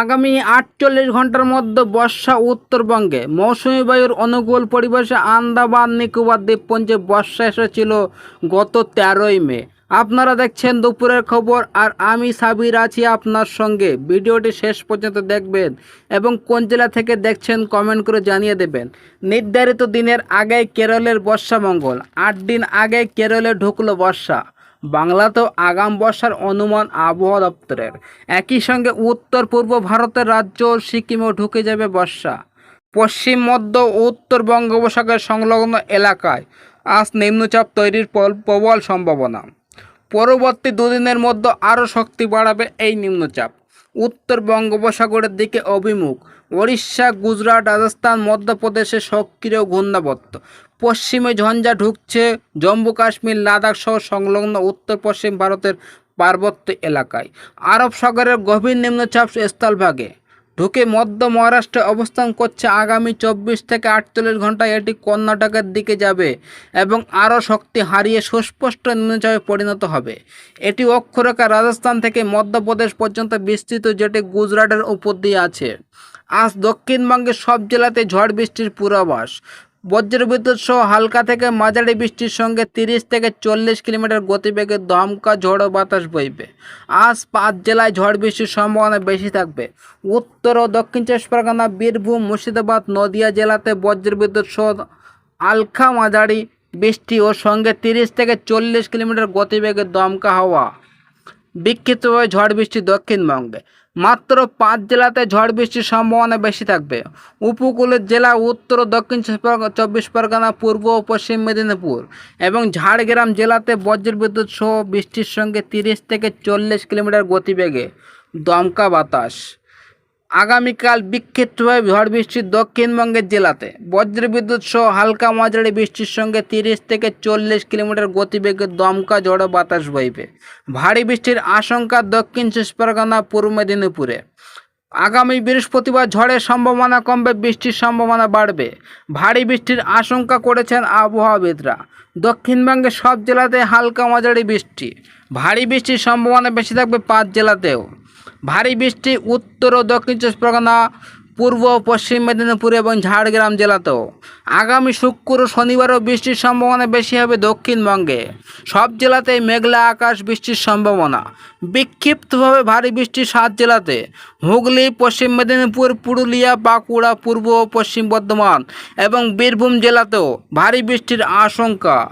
আগামী আটচল্লিশ ঘণ্টার মধ্যে বর্ষা উত্তরবঙ্গে। মৌসুমী বায়ুর অনুকূল পরিবেশে আন্দামান, নিকোবর দ্বীপপুঞ্জে বর্ষা এসেছিল গত তেরোই মে। আপনারা দেখছেন দুপুরের খবর আর আমি সাবির আছি আপনার সঙ্গে। ভিডিওটি শেষ পর্যন্ত দেখবেন এবং কোন জেলা থেকে দেখছেন কমেন্ট করে জানিয়ে দেবেন। নির্ধারিত দিনের আগে কেরলের বর্ষা মঙ্গল, আট দিন আগে কেরলে ঢুকলো বর্ষা। বাংলাতেও আগাম বর্ষার অনুমান আবহাওয়া দপ্তরের। একই সঙ্গে উত্তর পূর্ব ভারতের রাজ্য সিকিমেও ঢুকে যাবে বর্ষা। পশ্চিম, মধ্য ও উত্তর বঙ্গোপসাগর সংলগ্ন এলাকায় আজ নিম্নচাপ তৈরির প্রবল সম্ভাবনা। পরবর্তী দুদিনের মধ্যে আরও শক্তি বাড়াবে এই নিম্নচাপ। উত্তর বঙ্গোপসাগরের দিকে অভিমুখ। ওড়িশা, গুজরাট, রাজস্থান, মধ্যপ্রদেশে সক্রিয় ঘূর্ণাবর্ত। পশ্চিমে ঝঞ্ঝা ঢুকছে জম্মু, কাশ্মীর, লাদাখ সহ সংলগ্ন উত্তর পশ্চিম ভারতের পার্বত্য এলাকায়। আরব সাগরের গভীর নিম্নচাপ স্থলভাগে। ঢুকে মধ্য মহারাষ্ট্রে অবস্থান করছে আগামী চব্বিশ থেকে আটচল্লিশ ঘন্টায় এটি কর্ণাটকের দিকে যাবে এবং আরও শক্তি হারিয়ে সুস্পষ্ট নিম্নচাপে পরিণত হবে। এটি অক্ষরেখা রাজস্থান থেকে মধ্যপ্রদেশ পর্যন্ত বিস্তৃত, যেটি গুজরাটের উপর দিয়ে আছে। আজ দক্ষিণবঙ্গের সব জেলাতে ঝড় বৃষ্টির পূর্বাভাস। বজ্রবিদ্যুৎ সহ হালকা থেকে মাঝারি বৃষ্টির সঙ্গে তিরিশ থেকে চল্লিশ কিলোমিটার গতিবেগে দমকা ঝড়ো বাতাস বইবে। আজ পাঁচ জেলায় ঝড় বৃষ্টির সম্ভাবনা বেশি থাকবে। উত্তর ও দক্ষিণ চব্বিশ পরগনা, বীরভূম, মুর্শিদাবাদ, নদিয়া জেলাতে বজ্রবিদ্যুৎ সহ আলখা মাঝারি বৃষ্টি ও সঙ্গে তিরিশ থেকে চল্লিশ কিলোমিটার গতিবেগে দমকা হাওয়া। বিক্ষিপ্তভাবে ঝড় বৃষ্টি দক্ষিণবঙ্গে। মাত্র পাঁচ জেলাতে ঝড় বৃষ্টির সম্ভাবনা বেশি থাকবে। উপকূলের জেলা উত্তর ও দক্ষিণ চব্বিশ পরগ- চব্বিশ পরগনা পূর্ব ও পশ্চিম মেদিনীপুর এবং ঝাড়গ্রাম জেলাতে বজ্রবিদ্যুৎ সহ বৃষ্টির সঙ্গে তিরিশ থেকে চল্লিশ কিলোমিটার গতিবেগে দমকা বাতাস। আগামীকাল বিক্ষিপ্তভাবে ঝড় বৃষ্টি দক্ষিণবঙ্গের জেলাতে। বজ্রবিদ্যুৎ সহ হালকা মাঝারি বৃষ্টির সঙ্গে তিরিশ থেকে চল্লিশ কিলোমিটার গতিবেগে দমকা ঝড়ো বাতাস বইবে। ভারী বৃষ্টির আশঙ্কা দক্ষিণ চব্বিশ পরগনা পূর্ব মেদিনীপুরে। আগামী বৃহস্পতিবার ঝড়ের সম্ভাবনা কমবে, বৃষ্টির সম্ভাবনা বাড়বে। ভারী বৃষ্টির আশঙ্কা করেছেন আবহাওয়াবিদরা। দক্ষিণবঙ্গের সব জেলাতে হালকা মাঝারি বৃষ্টি। ভারী বৃষ্টির সম্ভাবনা বেশি থাকবে পাঁচ জেলাতেও। ভারী বৃষ্টি উত্তর ও দক্ষিণ চব্বিশ পরগনা, পূর্ব পশ্চিম মেদিনীপুর এবং ঝাড়গ্রাম জেলাতেও। আগামী শুক্র ও শনিবারও বৃষ্টির সম্ভাবনা বেশি হবে দক্ষিণবঙ্গে। সব জেলাতেই মেঘলা আকাশ বৃষ্টির সম্ভাবনা। বিক্ষিপ্তভাবে ভারী বৃষ্টি সাত জেলাতে। হুগলি, পশ্চিম মেদিনীপুর, পুরুলিয়া, বাঁকুড়া, পূর্ব ও পশ্চিম বর্ধমান এবং বীরভূম জেলাতেও ভারী বৃষ্টির আশঙ্কা।